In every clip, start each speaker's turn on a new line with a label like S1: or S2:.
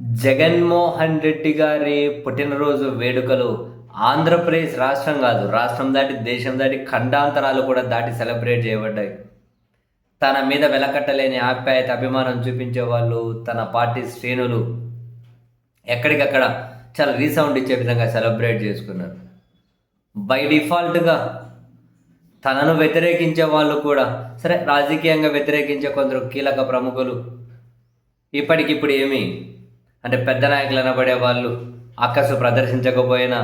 S1: జగన్మోహన్ రెడ్డి గారి పుట్టినరోజు వేడుకలు ఆంధ్రప్రదేశ్ రాష్ట్రం కాదు. రాష్ట్రం దాటి దేశం దాటి ఖండాంతరాలు కూడా దాటి సెలబ్రేట్ చేయబడ్డాయి. తన మీద వెలకట్టలేని ఆప్యాయత అభిమానం చూపించే వాళ్ళు తన పార్టీ శ్రేణులు ఎక్కడికక్కడ చాలా రీసౌండ్ ఇచ్చే విధంగా సెలబ్రేట్ చేసుకున్నారు. బై డిఫాల్ట్గా తనను వ్యతిరేకించే వాళ్ళు కూడా సరే రాజకీయంగా వ్యతిరేకించే కొందరు కీలక ప్రముఖులు. ఇప్పటికిప్పుడు ఏమి? అంటే పెద్ద నాయకులు అనబడే వాళ్ళు అక్కసు ప్రదర్శించకపోయినా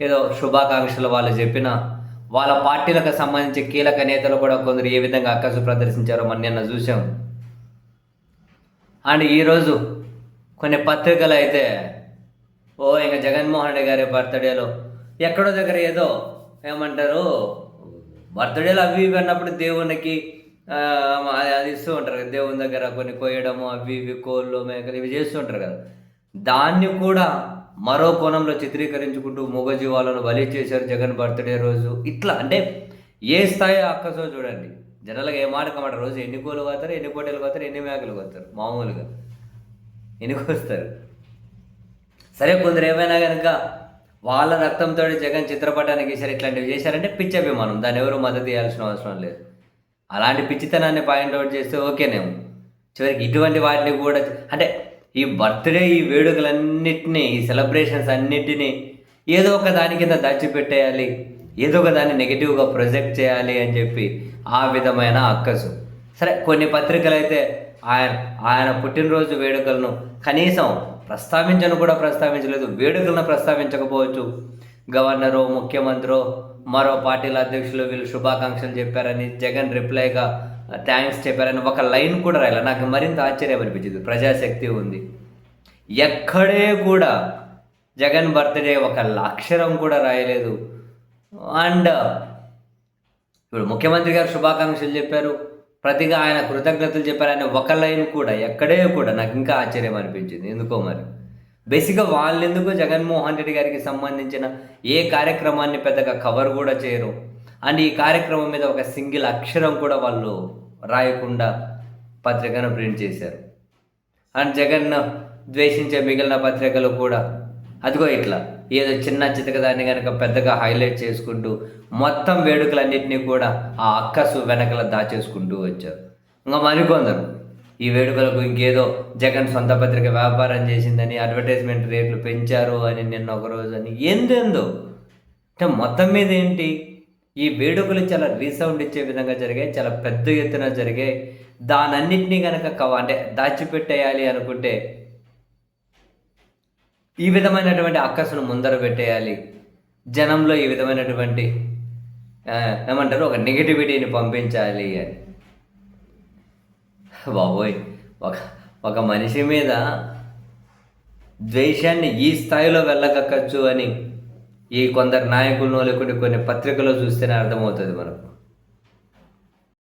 S1: ఏదో శుభాకాంక్షలు వాళ్ళు చెప్పిన వాళ్ళ పార్టీలకు సంబంధించి కీలక నేతలు కూడా కొందరు ఏ విధంగా అక్కసు ప్రదర్శించారో మన నిన్న చూసాం అండ్ ఈరోజు కొన్ని పత్రికలు అయితే ఓ ఇంకా జగన్మోహన్ రెడ్డి గారి బర్త్డేలో ఎక్కడో దగ్గర ఏదో ఏమంటారు బర్త్డేలు అవి ఇవి అన్నప్పుడు దేవునికి అది ఇస్తూ ఉంటారు కదా దేవుని దగ్గర కొన్ని కొయ్యడము అవి ఇవి కోళ్ళు మేకలు ఇవి చేస్తూ ఉంటారు కదా. దాన్ని కూడా మరో కోణంలో చిత్రీకరించుకుంటూ మూగజీవాలను బలి చేశారు జగన్ బర్త్డే రోజు. ఇట్లా అంటే ఏ స్థాయి అక్కసో చూడండి. జనరల్గా ఏ మాట కమాట రోజు ఎన్ని కోళ్ళు పోతారు ఎన్ని కోటలు పోతారు ఎన్ని మేకలు పోతారు మామూలుగా ఎన్ని కోస్తారు? సరే కొందరు ఏమైనా కనుక వాళ్ళ రక్తంతో జగన్ చిత్రపటానికి సరే ఇట్లాంటివి చేశారంటే పిచ్చి అభిమానం. దాన్ని ఎవరు మద్దతు ఇవ్వాల్సిన అవసరం లేదు. అలాంటి పిచ్చితనాన్ని పాయింట్అవుట్ చేస్తే ఓకేనేమో చివరికి ఇటువంటి వాటిని కూడా అంటే ఈ బర్త్డే ఈ వేడుకలన్నిటినీ ఈ సెలబ్రేషన్స్ అన్నిటినీ ఏదో ఒక దాని కింద దాచిపెట్టేయాలి. ఏదో ఒక దాన్ని నెగిటివ్గా ప్రొజెక్ట్ చేయాలి అని చెప్పి ఆ విధమైన అక్కసు. సరే కొన్ని పత్రికలు అయితే ఆయన ఆయన పుట్టినరోజు వేడుకలను కనీసం ప్రస్తావించను కూడా ప్రస్తావించలేదు వేడుకలను ప్రస్తావించకపోవచ్చు. గవర్నరు ముఖ్యమంత్రో మరో పార్టీల అధ్యక్షులు వీళ్ళు శుభాకాంక్షలు చెప్పారని జగన్ రిప్లైగా థ్యాంక్స్ చెప్పారని ఒక లైన్ కూడా రాయాలి. నాకు మరింత ఆశ్చర్యం అనిపించింది. ప్రజాశక్తి ఉంది. ఎక్కడే కూడా జగన్ బర్త్డే ఒక అక్షరం కూడా రాయలేదు. అండ్ ఇప్పుడు ముఖ్యమంత్రి గారు శుభాకాంక్షలు చెప్పారు. ప్రతిగా ఆయన కృతజ్ఞతలు చెప్పారు ఆయన ఒక లైన్ కూడా ఎక్కడే కూడా నాకు ఇంకా ఆశ్చర్యం అనిపించింది. ఎందుకో మరి? బేసిక్గా వాళ్ళెందుకు జగన్మోహన్ రెడ్డి గారికి సంబంధించిన ఏ కార్యక్రమాన్ని పెద్దగా కవర్ కూడా చేయరు? అండ్ ఈ కార్యక్రమం మీద ఒక సింగిల్ అక్షరం కూడా వాళ్ళు రాయకుండా పత్రికను ప్రింట్ చేశారు. అండ్ జగన్ ద్వేషించే మిగిలిన పత్రికలు కూడా. అదిగో ఇట్లా. ఏదో చిన్న చితక దాన్ని కనుక పెద్దగా హైలైట్ చేసుకుంటూ మొత్తం వేడుకలన్నింటినీ కూడా ఆ అక్కసు వెనకల దాచేసుకుంటూ వచ్చారు. ఇంకా మరికొందరు. ఈ వేడుకలకు ఇంకేదో జగన్ సొంత పత్రిక వ్యాపారం చేసిందని అడ్వర్టైజ్మెంట్ రేట్లు పెంచారు అని నిన్న ఒక రోజు అని ఏందేందో? అంటే మొత్తం మీద ఏంటి? ఈ వేడుకలు చాలా రీసౌండ్ ఇచ్చే విధంగా జరిగాయి చాలా పెద్ద ఎత్తున జరిగాయి. దానన్నింటినీ కనుక కవ అంటే దాచిపెట్టేయాలి అనుకుంటే ఈ విధమైనటువంటి అక్కసును ముందర పెట్టేయాలి. జనంలో ఈ విధమైనటువంటి ఏమంటారు? ఒక నెగిటివిటీని పంపించాలి అని. బాబోయ్. ఒక ఒక మనిషి మీద ద్వేషాన్ని ఈ స్థాయిలో వెళ్ళగక్కచ్చు అని ఈ కొందరు నాయకులను లేకుంటే కొన్ని పత్రికలో చూస్తేనే అర్థమవుతుంది మనకు.